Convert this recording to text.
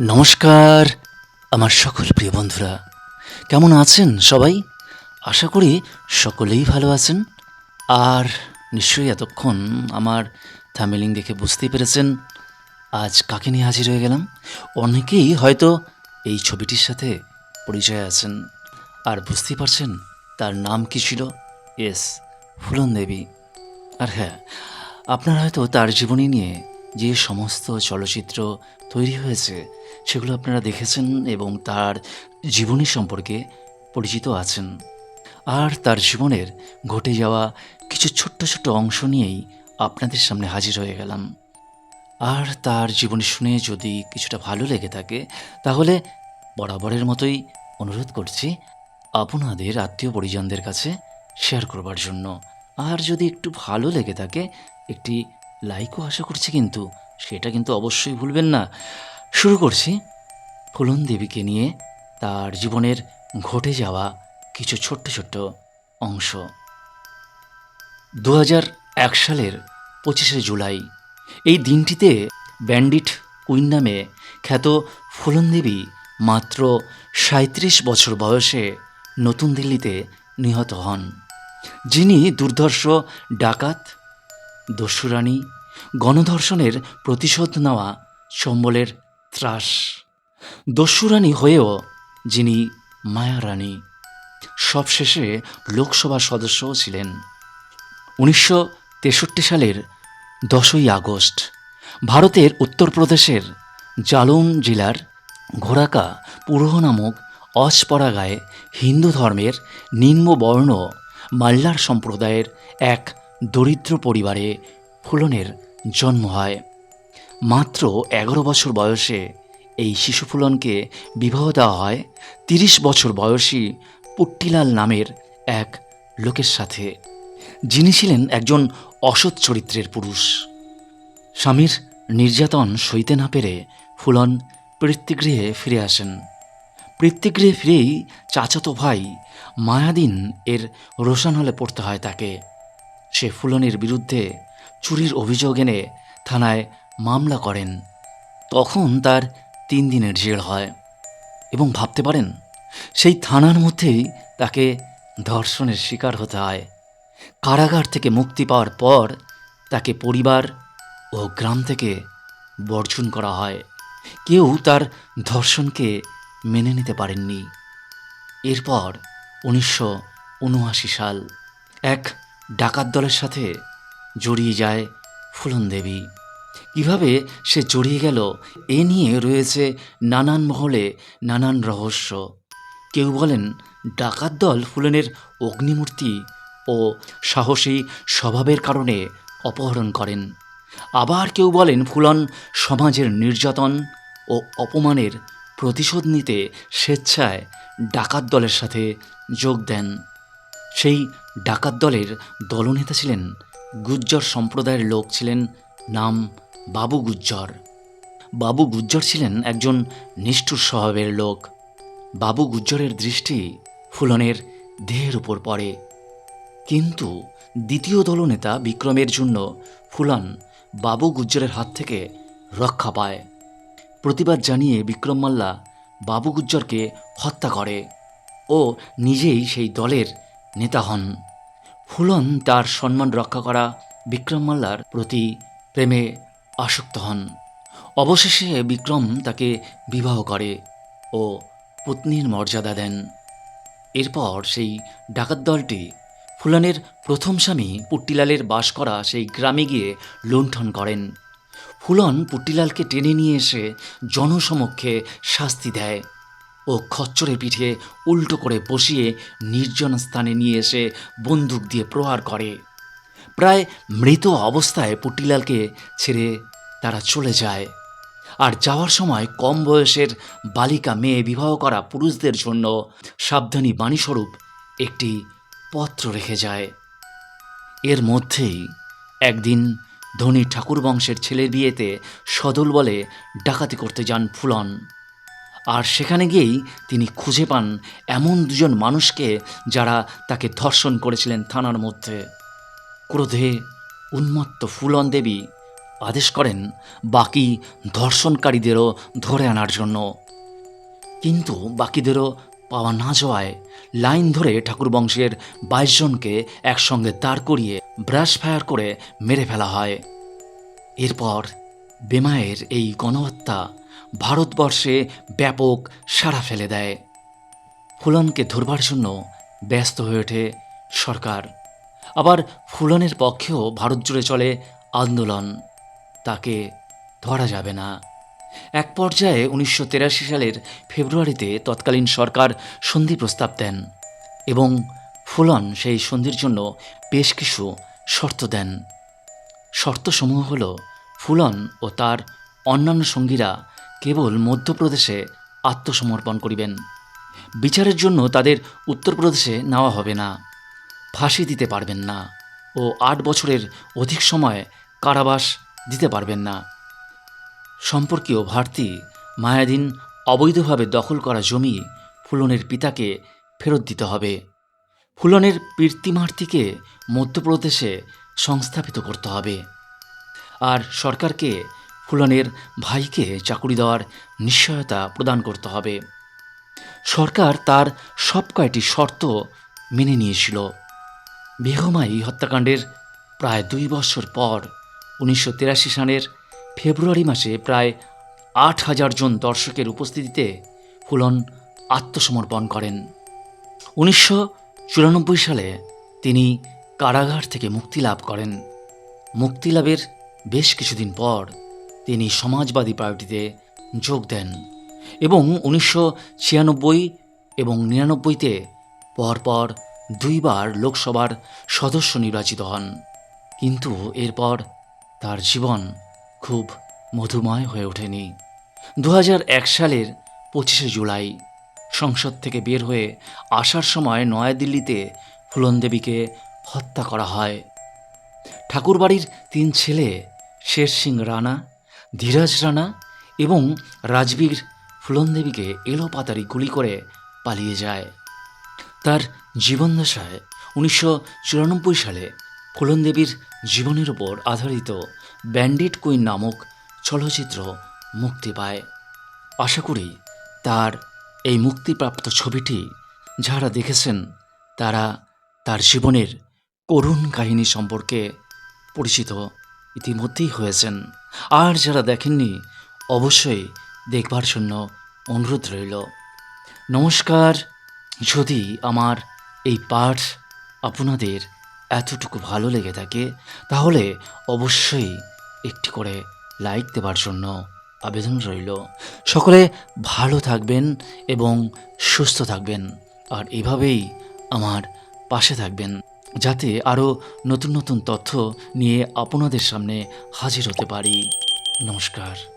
নমস্কার, আমার সকল প্রিয় বন্ধুরা। কেমন আছেন সবাই? আশা করি সকলেই ভালো আছেন। আর নিশ্চয়ই এতক্ষণ আমার থামেলিং দেখে বুঝতেই পেরেছেন আজ কাকে নিয়ে হাজির হয়ে গেলাম। অনেকেই হয়তো এই ছবিটির সাথে পরিচয় আছেন। আর বুঝতেই পারছেন তার নাম কি ছিল? এস ফুলন দেবী আর হ্যাঁ আপনারা হয়তো তার জীবনী নিয়ে যে সমস্ত চলচ্চিত্র তৈরি হয়েছে সেগুলো আপনারা দেখেছেন এবং তার জীবনী সম্পর্কে পরিচিত আছেন। আর তার জীবনের ঘটে যাওয়া কিছু ছোট্ট ছোট্ট অংশ নিয়েই আপনাদের সামনে হাজির হয়ে গেলাম। আর তার জীবনী শুনে যদি কিছুটা ভালো লেগে থাকে, তাহলে বরাবরের মতোই অনুরোধ করছি আপনাদের আত্মীয় পরিজনদের কাছে শেয়ার করবার জন্য। আর যদি একটু ভালো লেগে থাকে, একটি লাইকও আশা করছি কিন্তু, সেটা কিন্তু অবশ্যই ভুলবেন না। শুরু করছি ফুলন দেবীকে নিয়ে তার জীবনের ঘটে যাওয়া কিছু ছোট্ট ছোট্ট অংশ। দু এক সালের পঁচিশে জুলাই এই দিনটিতে ব্যান্ডিট কুইন নামে খ্যাত ফুলন দেবী মাত্র সাঁত্রিশ বছর বয়সে নতুন দিল্লিতে নিহত হন। যিনি দুর্ধর্ষ, ডাকাত, দস্যুরানী, গণধর্ষণের প্রতিশোধ নেওয়া সম্বলের ত্রাস। দস্যুরানী হয়েও যিনি মায়ারানী, সবশেষে লোকসভা সদস্যও ছিলেন। উনিশশো তেষট্টি সালের দশই আগস্ট ভারতের উত্তরপ্রদেশের জালৌন জেলার ঘোরাকা পুরহ নামক অজপরাগায় হিন্দু ধর্মের নিম্নবর্ণ মাল্লার সম্প্রদায়ের এক দরিদ্র পরিবারে ফুলনের জন্ম হয়। মাত্র এগারো বছর বয়সে এই শিশু ফুলনকে বিবাহ দেওয়া হয়। তিরিশ বছর বয়সী পুট্টিলাল নামের এক লোকের সাথে, যিনি ছিলেন একজন অসৎ চরিত্রের পুরুষ। স্বামীর নির্যাতন সইতে না পেরে ফুলন পৃথিগৃহে ফিরে আসেন। পৃথিগৃহে ফিরেই চাচাতো ভাই মায়াদিন এর রোশন হলে পড়তে হয় তাকে। সে ফুলনের বিরুদ্ধে চুরির অভিযোগ এনে থানায় মামলা করেন, তখন তার তিন দিনের জেল হয়। এবং ভাবতে পারেন, সেই থানার মধ্যেই তাকে ধর্ষণের শিকার হতে হয়। কারাগার থেকে মুক্তি পাওয়ার পর তাকে পরিবার ও গ্রাম থেকে বর্জন করা হয়। কেউ তার ধর্ষণকে মেনে নিতে পারেননি। এরপর উনিশশো উনআশি সাল এক ডাকাত দলের সাথে জড়িয়ে যায় ফুলন দেবী কীভাবে সে জড়িয়ে গেল, এ নিয়ে রয়েছে নানান মহলে নানান রহস্য। কেউ বলেন, ডাকাত দল ফুলনের অগ্নিমূর্তি ও সাহসী স্বভাবের কারণে অপহরণ করেন। আবার কেউ বলেন, ফুলন সমাজের নির্যাতন ও অপমানের প্রতিশোধ নিতে স্বেচ্ছায় ডাকাত দলের সাথে যোগ দেন। সেই ডাকাত দলের দলনেতা ছিলেন, গুজ্জর সম্প্রদায়ের লোক ছিলেন, নাম বাবু গুজ্জর। বাবু গুজ্জর ছিলেন একজন নিষ্ঠুর স্বভাবের লোক। বাবু গুজ্জরের দৃষ্টি ফুলনের দেহের উপর পড়ে। কিন্তু দ্বিতীয় দলনেতা বিক্রমের জন্য ফুলন বাবু গুজ্জরের হাত থেকে রক্ষা পায়। প্রতিবাদ জানিয়ে বিক্রম মাল্লা বাবু গুজ্জরকে হত্যা করে ও নিজেই সেই দলের নেতা হন। ফুলন তার সম্মান রক্ষা করা বিক্রম মাল্লার প্রতি প্রেমে আসক্ত হন। অবশেষে বিক্রম তাকে বিবাহ করে ও পত্নীর মর্যাদা দেন। এরপর সেই ডাকাত দলটি ফুলানের প্রথম স্বামী পুট্টিলালের বাস করা সেই গ্রামে গিয়ে লুণ্ঠন করেন। ফুলন পুট্টিলালকে টেনে নিয়ে এসে জনসমক্ষে শাস্তি দেয় ও খচ্চরে পিঠে উল্টো করে বসিয়ে নির্জন স্থানে নিয়ে এসে বন্দুক দিয়ে প্রহার করে। প্রায় মৃত অবস্থায় পুট্টিলালকে ছেড়ে তারা চলে যায়। আর যাওয়ার সময় কম বয়সের বালিকা মেয়ে বিবাহ করা পুরুষদের জন্য সাবধানী বাণীস্বরূপ একটি পত্র রেখে যায়। এর মধ্যেই একদিন ধনী ঠাকুর বংশের ছেলের বিয়েতে সদল বলে ডাকাতি করতে যান ফুলন। আর সেখানে গিয়েই তিনি খুঁজে পান এমন দুজন মানুষকে যারা তাকে ধর্ষণ করেছিলেন থানার মধ্যে। ক্রোধে উন্মত্ত ফুলন দেবী আদেশ করেন বাকি ধর্ষণকারীদেরও ধরে আনার জন্য। কিন্তু বাকিদেরও পাওয়া না যাওয়ায় লাইন ধরে ঠাকুর বংশের বাইশ জনকে একসঙ্গে দাঁড় করিয়ে ব্রাশ ফায়ার করে মেরে ফেলা হয়। এরপর বেমায়ের এই গণহত্যা ভারতবর্ষে ব্যাপক সাড়া ফেলে দেয়। ফুলনকে ধরবার জন্য ব্যস্ত হয়ে ওঠে সরকার। আবার ফুলনের পক্ষেও ভারত জুড়ে চলে আন্দোলন। তাকে ধরা যাবে না। এক পর্যায়ে উনিশশো সালের ফেব্রুয়ারিতে তৎকালীন সরকার সন্ধি প্রস্তাব দেন এবং ফুলন সেই সন্ধির জন্য বেশ কিছু শর্ত দেন। শর্তসমূহ হল, ফুলন ও তার অন্যান্য সঙ্গীরা কেবল মধ্যপ্রদেশে আত্মসমর্পণ করিবেন। বিচারের জন্য তাদের উত্তরপ্রদেশে নেওয়া হবে না। ফাঁসি দিতে পারবেন না ও আট বছরের অধিক সময় কারাবাস দিতে পারবেন না। সম্পর্কীয় ভারতী মায়াদিন অবৈধভাবে দখল করা জমি ফুলনের পিতাকে ফেরত দিতে হবে। ফুলনের কীর্তিমার্তিকে মধ্যপ্রদেশে সংস্থাপিত করতে হবে। আর সরকারকে ফুলনের ভাইকে চাকুরি দেওয়ার নিশ্চয়তা প্রদান করতে হবে। সরকার তার সব কয়টি শর্ত মেনে নিয়েছিল। বেগমাই হত্যাকাণ্ডের প্রায় দুই বছর পর উনিশশো তিরাশি সালের ফেব্রুয়ারি মাসে প্রায় আট হাজার জন দর্শকের উপস্থিতিতে ফুলন আত্মসমর্পণ করেন। উনিশশো চুরানব্বই সালে তিনি কারাগার থেকে মুক্তি লাভ করেন। মুক্তি লাভের বেশ কিছুদিন পর তিনি সমাজবাদী পার্টিতে যোগ দেন এবং উনিশশো ছিয়ানব্বই এবং নিরানব্বইতে পরপর দুইবার লোকসভার সদস্য নির্বাচিত হন। কিন্তু এরপর তার জীবন খুব মধুময় হয়ে ওঠেনি। দু সালের পঁচিশে জুলাই, সংসদ থেকে বের হয়ে আসার সময় নয়াদিল্লিতে ফুলন দেবীকে হত্যা করা হয়। ঠাকুরবাড়ির তিন ছেলে শের সিং রানা, ধীরাজ রানা এবং রাজবীর ফুলন দেবীকে এলোপাতারি গুলি করে পালিয়ে যায়। তার জীবনদশায় উনিশশো চুরানব্বই সালে ফুলন দেবীর জীবনের ওপর আধারিত ব্যান্ডিট কুইন নামক চলচ্চিত্র মুক্তি পায়। আশা করি তার এই মুক্তিপ্রাপ্ত ছবিটি যারা দেখেছেন, তারা তার জীবনের করুণ কাহিনী সম্পর্কে পরিচিত ইতিমধ্যেই হয়েছেন। আর যারা দেখেননি, অবশ্যই দেখবার জন্য অনুরোধ রইল। নমস্কার যদি আমার এই পাঠ আপনাদের এতটুকু ভালো লেগে থাকে, তাহলে অবশ্যই একটি করে লাইক দেওয়ার জন্য আবেদন রইল। সকলে ভালো থাকবেন এবং সুস্থ থাকবেন, আর এভাবেই আমার পাশে থাকবেন, যাতে আরও নতুন নতুন তথ্য নিয়ে আপনাদের সামনে হাজির হতে পারি। নমস্কার।